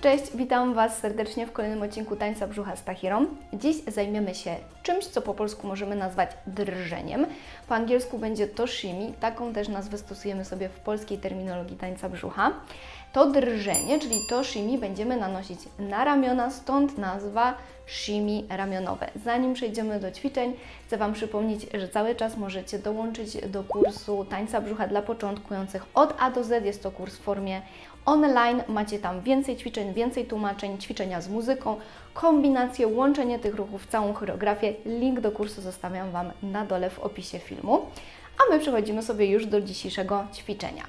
Cześć, witam Was serdecznie w kolejnym odcinku Tańca Brzucha z Tahirą. Dziś zajmiemy się czymś, co po polsku możemy nazwać drżeniem. Po angielsku będzie to shimi, taką też nazwę stosujemy sobie w polskiej terminologii tańca brzucha. To drżenie, czyli to shimi będziemy nanosić na ramiona, stąd nazwa shimi ramionowe. Zanim przejdziemy do ćwiczeń, chcę Wam przypomnieć, że cały czas możecie dołączyć do kursu tańca brzucha dla początkujących od A do Z. Jest to kurs w formie online. Macie tam więcej ćwiczeń, więcej tłumaczeń, ćwiczenia z muzyką, kombinacje, łączenie tych ruchów, całą choreografię. Link do kursu zostawiam Wam na dole w opisie filmu. A my przechodzimy sobie już do dzisiejszego ćwiczenia.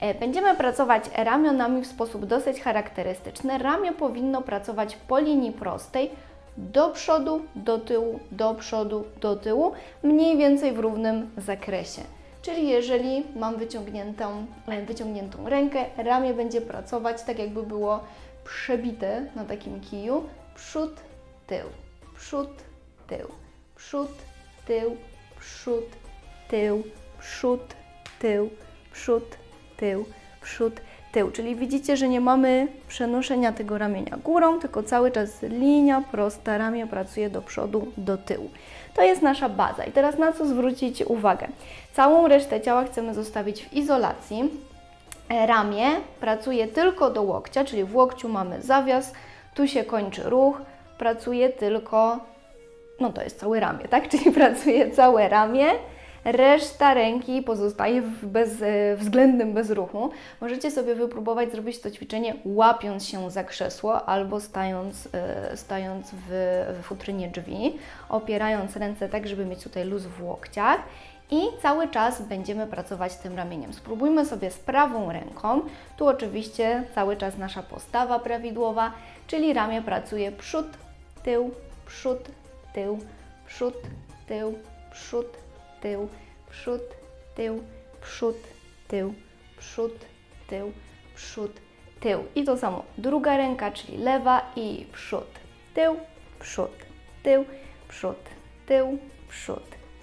E, Będziemy pracować ramionami w sposób dosyć charakterystyczny. Ramię powinno pracować po linii prostej, do przodu, do tyłu, do przodu, do tyłu, mniej więcej w równym zakresie. Czyli jeżeli mam wyciągniętą, e, wyciągniętą rękę, ramię będzie pracować tak jakby było przebite na takim kiju. Przód, tył, przód, tył, przód, tył, przód, tył, przód, tył, przód, tył, przód, tył. Czyli widzicie, że nie mamy przenoszenia tego ramienia górą, tylko cały czas linia prosta, ramię pracuje do przodu, do tyłu. To jest nasza baza. I teraz na co zwrócić uwagę? Całą resztę ciała chcemy zostawić w izolacji. E, Ramię pracuje tylko do łokcia, czyli w łokciu mamy zawias, tu się kończy ruch, pracuje tylko, no to jest całe ramię, tak? Czyli pracuje całe ramię. Reszta ręki pozostaje w bez, e, bezruchu. Możecie sobie wypróbować zrobić to ćwiczenie łapiąc się za krzesło albo stając, e, stając w, w futrynie drzwi, opierając ręce tak, żeby mieć tutaj luz w łokciach i cały czas będziemy pracować tym ramieniem. Spróbujmy sobie z prawą ręką. Tu oczywiście cały czas nasza postawa prawidłowa, czyli ramię pracuje przód, tył, przód, tył, przód, tył, przód, tył, przód, tył, przód, tył, przód, tył, przód, tył. I to samo druga ręka, czyli lewa i przód, tył, przód, tył, przód, tył, przód,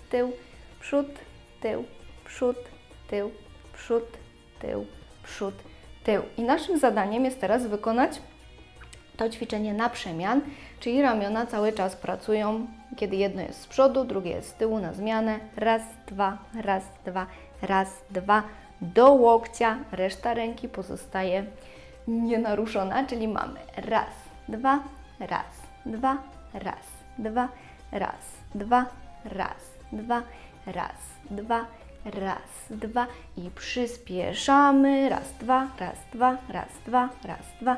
tył, przód, tył, przód, tył, przód, tył, przód, tył. I naszym zadaniem jest teraz wykonać to ćwiczenie na przemian, czyli ramiona cały czas pracują, kiedy jedno jest z przodu, drugie jest z tyłu na zmianę. Raz, dwa, raz, dwa, raz, dwa. Do łokcia reszta ręki pozostaje nienaruszona, czyli mamy raz, dwa, raz, dwa, raz, dwa, raz, dwa, raz, dwa, raz, dwa, raz, dwa i przyspieszamy. Raz, dwa, raz, dwa, raz, dwa, raz, dwa,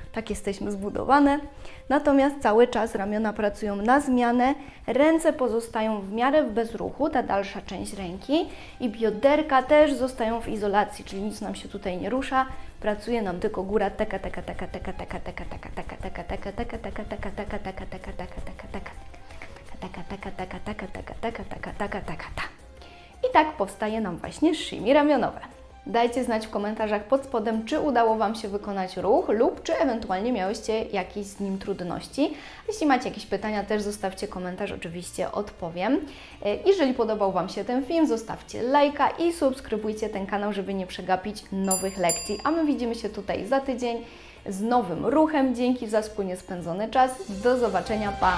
tak jesteśmy zbudowane. Natomiast cały czas ramiona pracują na zmianę, ręce pozostają w miarę w bezruchu, ta dalsza część ręki i bioderka też zostają w izolacji, czyli nic nam się tutaj nie rusza, pracuje nam tylko góra teka teka teka teka teka teka teka teka teka teka teka teka teka teka teka teka teka teka teka taka, taka, taka, taka, taka, taka, taka, taka, taka, ta. I tak powstaje nam właśnie szymi ramionowe. Dajcie znać w komentarzach pod spodem, czy udało Wam się wykonać ruch lub czy ewentualnie miałyście jakieś z nim trudności. Jeśli macie jakieś pytania, też zostawcie komentarz, oczywiście odpowiem. E, Jeżeli podobał Wam się ten film, zostawcie lajka i subskrybujcie ten kanał, żeby nie przegapić nowych lekcji. A my widzimy się tutaj za tydzień z nowym ruchem. Dzięki za wspólnie spędzony czas. Do zobaczenia, pa!